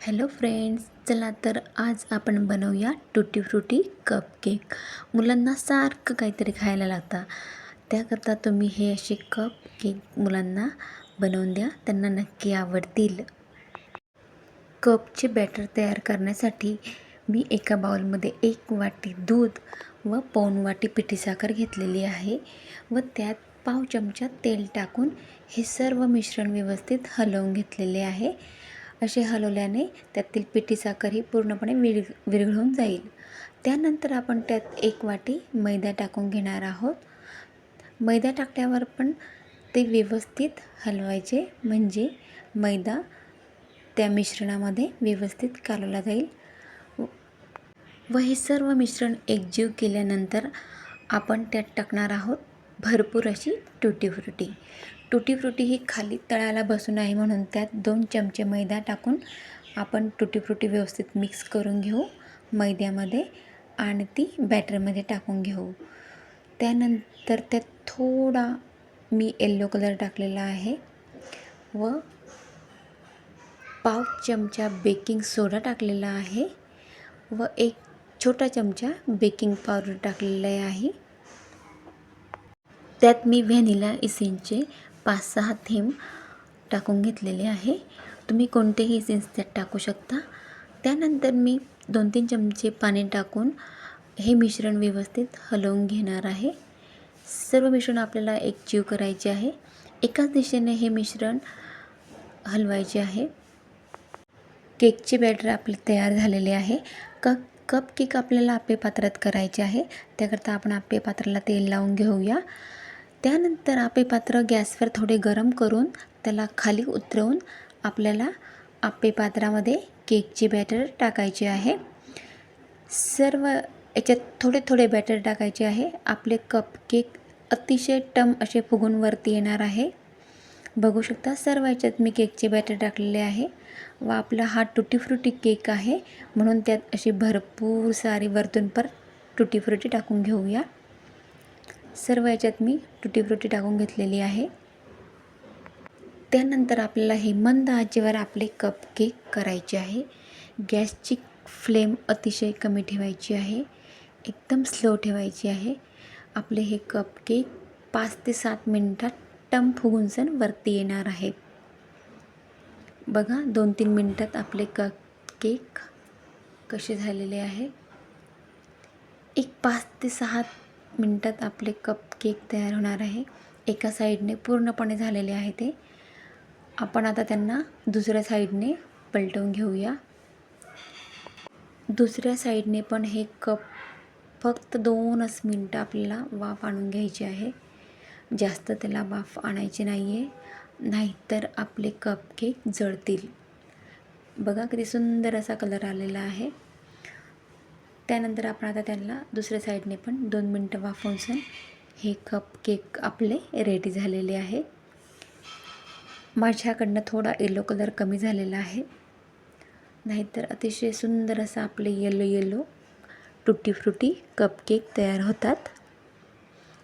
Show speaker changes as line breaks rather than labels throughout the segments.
Hello friends चला तर आज आपण बनवूया टुटी फ्रुटी कप केक मुलांना सारखं काहीतरी खायला लागतं त्याकरता तुम्ही हे असे कप केक मुलांना बनवून द्या. त्यांना नक्की आवडतील. कपचे बॅटर तयार करण्यासाठी मी एका बाउलमध्ये एक वाटी दूध व पाऊण वाटी पिठी साखर घेतलेली आहे व त्यात पाव चमचा तेल टाकून हे सर्व मिश्रण व्यवस्थित हलवून घेतलेले आहे. असे हलवल्याने त्यातील पिठी साखर ही पूर्णपणे विर विरघळून जाईल. त्यानंतर आपण त्यात एक वाटी मैदा टाकून घेणार आहोत. मैदा टाकल्यावर पण ते व्यवस्थित हलवायचे म्हणजे मैदा त्या मिश्रणामध्ये व्यवस्थित कालवला जाईल. व हे सर्व मिश्रण एकजीव केल्यानंतर आपण त्यात टाकणार आहोत भरपूर अशी टुटी फ्रुटी टुटी फ्रुटी ही खाली तळाला बसून आहे म्हणून त्यात दोन चमचे मैदा टाकून आपण टुटी फ्रुटी व्यवस्थित मिक्स करून घेऊ मैद्यामध्ये आणि ती बॅटरमध्ये टाकून घेऊ. त्यानंतर त्यात थोडा मी येल्लो कलर टाकलेला आहे व पाव चमचा बेकिंग सोडा टाकलेला आहे व एक छोटा चमचा बेकिंग पावडर टाकलेला आहे. त्यात मी व्हॅनिला इसेन्सचे पाच सहा थेंब टाकून घेतलेले आहे. तुम्ही कोणतेही सीन्स त्यात टाकू शकता. त्यानंतर मी दोन तीन चमचे पाणी टाकून हे मिश्रण व्यवस्थित हलवून घेणार आहे. सर्व मिश्रण आपल्याला एकजीव करायचे आहे. एकाच दिशेने हे मिश्रण हलवायचे आहे. केकचे बॅटर आपले तयार झालेले आहे. क कप केक आपल्याला आप्पे पात्रात करायचे आहे. त्याकरता आपण आप्पे पात्राला तेल लावून घेऊया. त्यानंतर आपे पात्र गॅसवर थोडे गरम करून त्याला खाली उतरवून आपल्याला आपेपात्रामध्ये पात्रामध्ये बॅटर टाकायची आहे. सर्व याच्यात थोडे थोडे बॅटर टाकायचे आहे. आपले कप केक अतिशय टम असे फुगून वरती येणार आहे. बघू शकता सर्व याच्यात मी केकचे बॅटर टाकलेले आहे व आपला हा टुटी फ्रुटी केक आहे. म्हणून त्यात अशी भरपूर सारी वरतून पर टुटी फ्रुटी टाकून घेऊया. सर्व याच्यात मी टुटीफ्रुटी टाकून घेतलेली आहे. त्यानंतर आपल्याला हे मंद आचेवर आपले कप केक करायचे आहे. गॅसची फ्लेम अतिशय कमी ठेवायची आहे. एकदम स्लो ठेवायची आहे. आपले हे कप केक पाच ते सात मिनटात टम फुगून सण वरती येणार आहेत बघा दोन तीन मिनटात आपले कप केक कसे झालेले आहे. एक पाच ते सहा मिनटात आपले कप केक तयार होणार आहे. एका साईडने पूर्णपणे झालेले आहे ते. आपण आता त्यांना दुसऱ्या साईडने पलटवून घेऊया. दुसऱ्या साईडने पण हे कप फक्त दोनच मिनटं आपल्याला वाफ आणून घ्यायची आहे. जास्त त्याला वाफ आणायची नाही आहे नाहीतर आपले कप केक जळतील. बघा किती सुंदर असा कलर आलेला आहे. त्यानंतर आपण आता त्यांना दुसऱ्या साईडने पण दोन मिनटं वाफवून हे कप केक आपले रेडी झालेले आहे. माझ्याकडनं थोडा येलो कलर कमी झालेला आहे. नाहीतर अतिशय सुंदर असं आपले yellow yellow tutti frutti cupcake तयार होतात.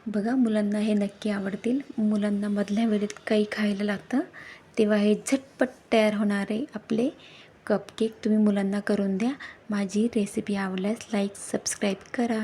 बघा मुलांना हे नक्की आवडतील. मुलांना मधल्या वेळेत काही खायला लागतं तेव्हा हे झटपट तयार होणारे आपले कपकेक तुम्ही मुलांना करून द्या. माझी रेसिपी आवडल्यास लाईक सबस्क्राईब करा.